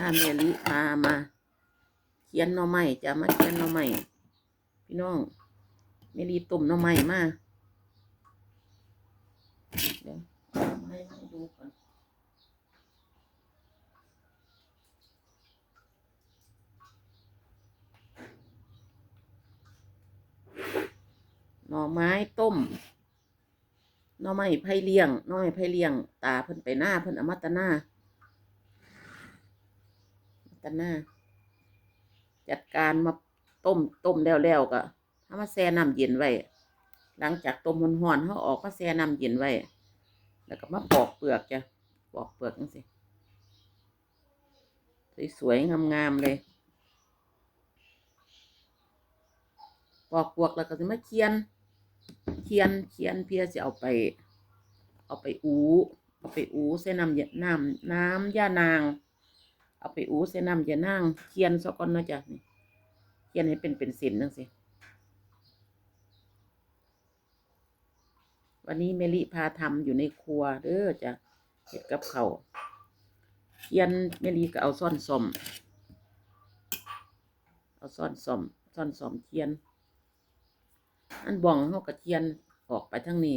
าเมลิพามา เขียนหน่อไม้จะมาเขียนหน่อไม้พี่น้องเมลีต้มหน่อไม้มาเดี๋ยวเอาหน่อไม้มาให้ดูก่อนหน่อไม้ต้มหน่อไม้ไผ่เลี้ยงหน่อไม้ไผ่เลี้ยง ตาเพิ่นไปหน้าเพิ่นอมตะหน้า กันหน้าจัดการมาต้มต้มแล้วแล้วก็ถ้ามาแช่น้ำเย็นไว้ หลังจากต้มห่อนเขาออกมาแช่น้ำเย็นไว้ แล้วก็มาปอกเปลือกจ้ะปอกเปลือกนั่นสิสวยๆงามๆเลยปอกเปลือกแล้วก็จะมาเคียน เคียนเคียนเพียจะเอาไป เอาไปอูเอาไปอูใส่น้ำเย็นน้ำน้ำย่านาง เอาไปอู้ใส่น้ำจะนั่งเคียนซะก่อนนาะจ้ะนี่เคียนให้เป็นเป็นส้นจังซี่วันนี้เมลิพาทำอยู่ในครัวเด้อจ้ะเห็ดกับเขาเคียนเมลิก็เอาซ่อนสมเอาซ่อนสมซ่อนสมเคียน อันบ่องเขาก็เคียนออกไปทั้งนี้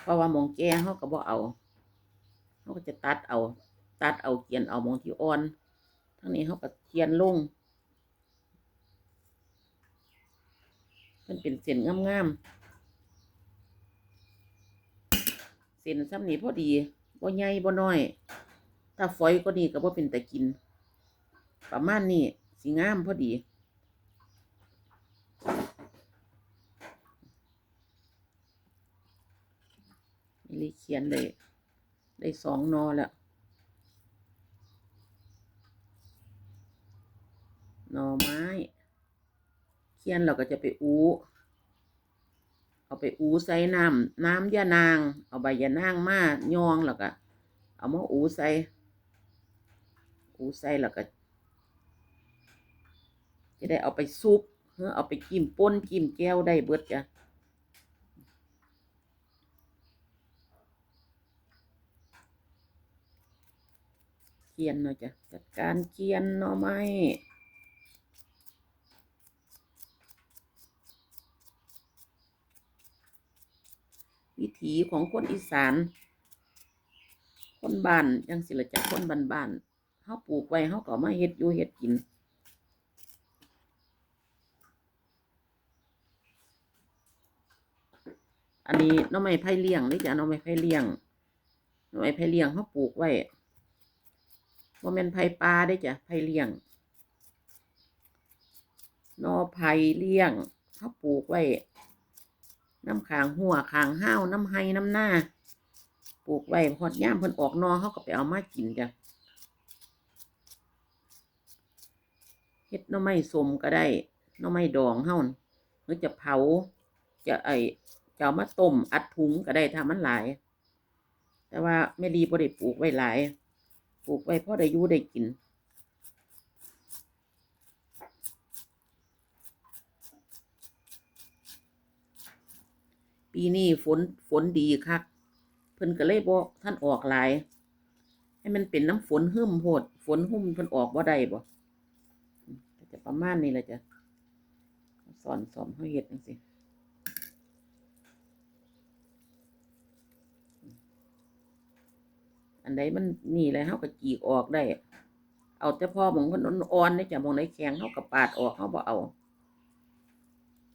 เพราะว่ามองแก่เขาก็บ่เอาเขาก็จะตัดเอา ตัดเอาเกียนเอามองที่อ่อน ทั้งนี้เขาก็เขียนลงมันเป็นเส้นงามๆเส้นซ้ำนี้พอดีบ่ใหญ่บ่น้อย ถ้าฝอยก็นี่ก็บ่เป็นแต่กิน ประมาณนี้สีงามพอดีนี่เลยเขียนได้ได้สองนอแล้ว หน่อไม้ เคี ยนเราก็จะไปอูเอาไปอูใส่น้ำน้ำยานาง เอาใบยานางมายองแล้วก็เอามาอูใส่อูใส่แล้วก็จะได้เอาไปซุปเพื่อเอาไปกิมป่นกิมแก้วได้เบิดจ้ะเคียนเนาะจ้ะจัดการเคียนหน่อไม้ วิ ถีของคนอีสาน คนบ้านยังสิละจากคนบ้านบ้านเขาปลูกไว้เขาก็เอามาเฮ็ดอยู่เฮ็ดกินอันนี้น้องไม้ไผ่เลี้ยงนี่จ้ะน้องไม้ไผ่เลี้ยงน้องไม้ไผ่เลี้ยงเขาปลูกไว้ว่าแม่นไผ่ปลาได้จ้ะไผ่เลี้ยงนอไผ่เลี้ยงเขาปลูกไว้ น้ำขางหัวขางห้าวน้ำไห้น้ำหน้า ปลูกไว้พอดย่ามเพิ่นออกนอเขาก็ไปเอามากินจ้ะเฮ็ดน่อไม้สมก็ได้น่อไม้ดองเฮาหรือจะเผา จะไอจะเอามาต้มอัดถุงก็ได้ถ้ามันหลาย แต่ว่าแม่ดีบ่ได้ปลูกไว้หลาย ปลูกไว้พอได้อยู่ได้กิน ปีนี้ฝนฝนดีคัก เพิ่นก็เลยบ่ท่านออกหลาย ให้มันเป็นน้ำฝนหึมโหด ฝนหุ่มเพิ่นออกบ่ได้บ่จะประมาณนี้แหละจ้ะสอนสอนเฮาเฮ็ดจังซี่อันใดมันนี่แหละเฮาก็จีกออกได้ เอาแต่พอหมองเพิ่นอ่อนๆนี่จ้ะมองไหนแข็งเฮาก็ปาดออกเฮาบ่เอา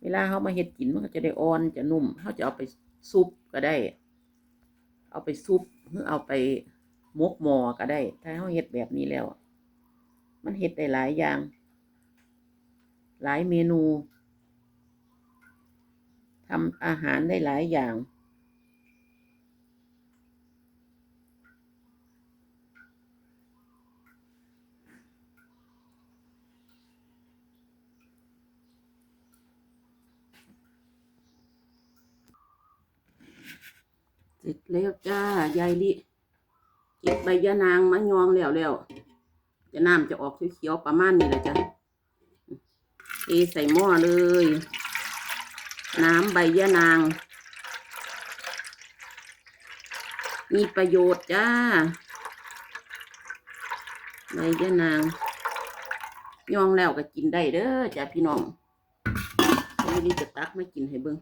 เวลาเขามาเห็ดกินมันก็จะได้อ่อนจะนุ่มเขาจะเอาไปซุปก็ได้ เอาไปซุปหรือเอาไปมกหมอก็ได้ ถ้าเขาเห็ดแบบนี้แล้ว มันเห็ดได้หลายอย่าง หลายเมนูทำอาหารได้หลายอย่าง ร็จแล้วจ้ายายลิเก็บใบยะนางมายองแล้วแล้วจะน้ำจะออกเขียวๆประมาณนี้แหละจ้ะเทใส่หม้อเลย น้ำใบยะนาง มีประโยชน์จ้าในยะนางยองแล้วก็กินได้เด้อจ้ะพี่น้องไม่ได้จะตักไมากินให้เบิ่ง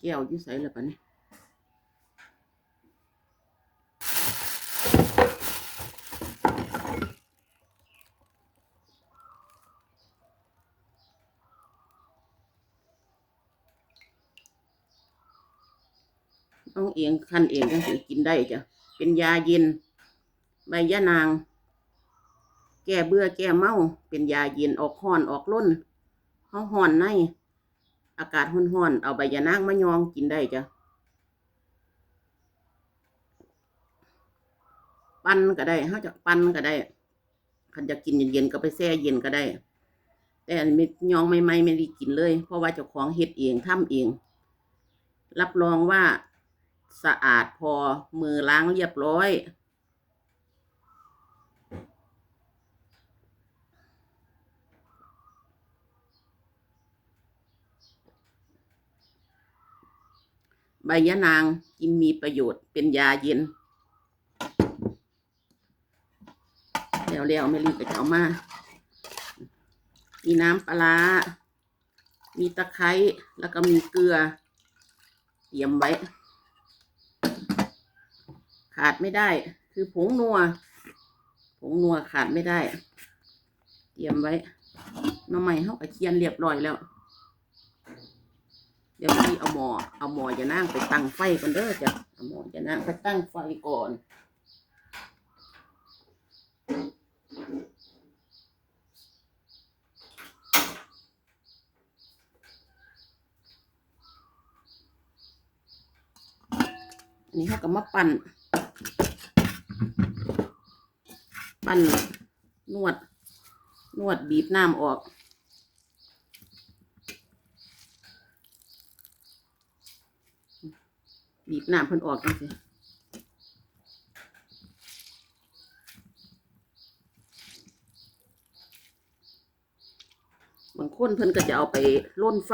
แก้วยู่ใส่ละปะเนี่ย เองคันเองก็สิกินได้จ้ะเป็นยาเย็น ใบยะนาง แก้เบื่อแก้เมา เป็นยาเย็นออกห้อนออกร่นเฮาห้อนในอากาศร้อนๆเอาใบยะนางมายองกินได้จ้ะปั้นก็ได้เฮาจากปั้นก็ได้คันจะกินเย็นๆก็ไปแช่เย็นก็ได้ แต่มียองใหม่ไม่ได้กินเลย เพราะว่าเจ้าของเฮ็ดเองทำเอง รับรองว่า สะอาดพอมือล้างเรียบร้อย ใบยะนางกินมีประโยชน์เป็นยาเย็น แล้วแล้วไม่รีบไปเอามา มีน้ำปลาร้ามีตะไคร้แล้วก็มีเกลือ เตรียมไว้ ขาดไม่ได้ คือผงนัว ผงนัวขาดไม่ได้ เตรียมไว้น้ำใหม่เขากระเคียนเรียบร้อยแล้ว เดี๋ยวพี่เอาหมอเอาหมอจะนั่งไปตั้งไฟก่อนเด้อจ้ะเอาหมอจะนั่งไปตั้งไฟก่อนนนี้เขาก็มาปั่น ปั่นนวด นวดบีบน้ำออก บีบน้ำเพิ่นออกจังสิบางคนเพิ่นก็จะเอาไปล่นไฟ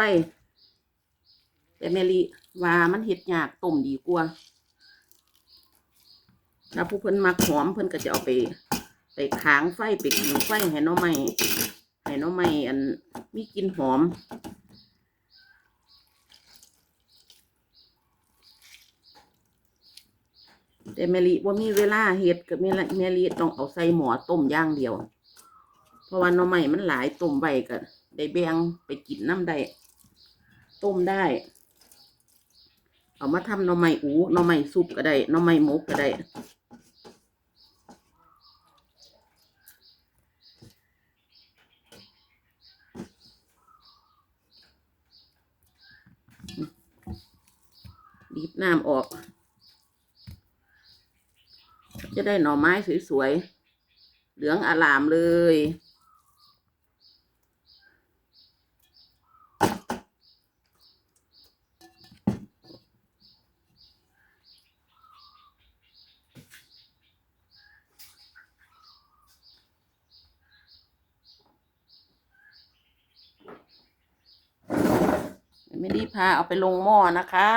แต่แมลีว่ามันเฮ็ดยากต้มดีกว่าถ้าผู้เพิ่นมักหอมเพิ่นก็จะเอาไป ไปค้างไฟไปกินไฟให้หน้องใหม่ให้หน้องใหม่อันมีกลิ่นหอมแต่แมลีว่ามีเวลาเฮ็ดกับแมลีแมลีต้องเอาใส่หม้อต้มย่างเดียว เพราะว่าหน้องใหม่มันหลายต้มไว้ก็ได้แบงไปกินน้ำได้ต้มได้ เอามาทำหน่อไม้อูหน่อไม้ซุปก็ได้หน่อไม้หมกก็ได้ บีบ น้ำออก จะได้หน่อไม้สวยๆ เหลืองอลามเลยไม่ได้พาเอาไปลงหม้อนะคะ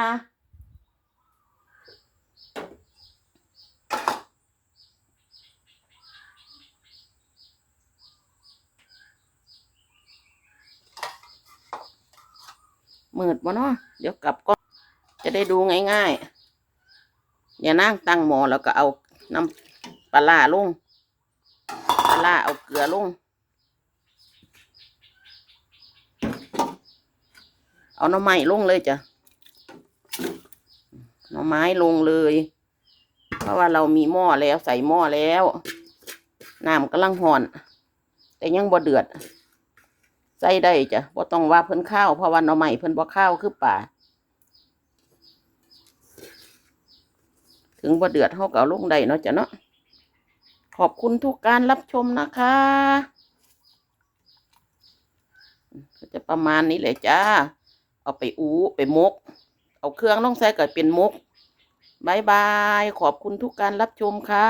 มืดวะเนาะเดี๋ยวกลับก็จะได้ดูง่ายๆอย่านั่งตั้งหม้อแล้วก็เอาน้ำปลาร้าลงปลาร้าเอาเกลือลง เอาหน่อไม้ลงเลยจ้ะหน่อไม้ลงเลย เพราะว่าเรามีหม้อแล้วใส่หม้อแล้วน้ำกำลังห่อน แต่ยังบ่เดือด ใส่ได้จ้ะบ่ต้องว่าเพิ่นข้าวเพราะว่าหน่อไม้เพิ่นบ่ข้าวคือป่า ถึงบ่เดือดเฮาก็เอาลงได้เนาะจ้ะเนาะขอบคุณทุกการรับชมนะคะ ก็จะประมาณนี้เลยจ้า เอาไปอูไปมก เอาเครื่องต้องใส่ก็เป็นมกบายบาย ขอบคุณทุกการรับชมค่ะ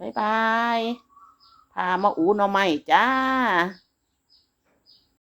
บายบาย พามาอูหน่อไม้จ้า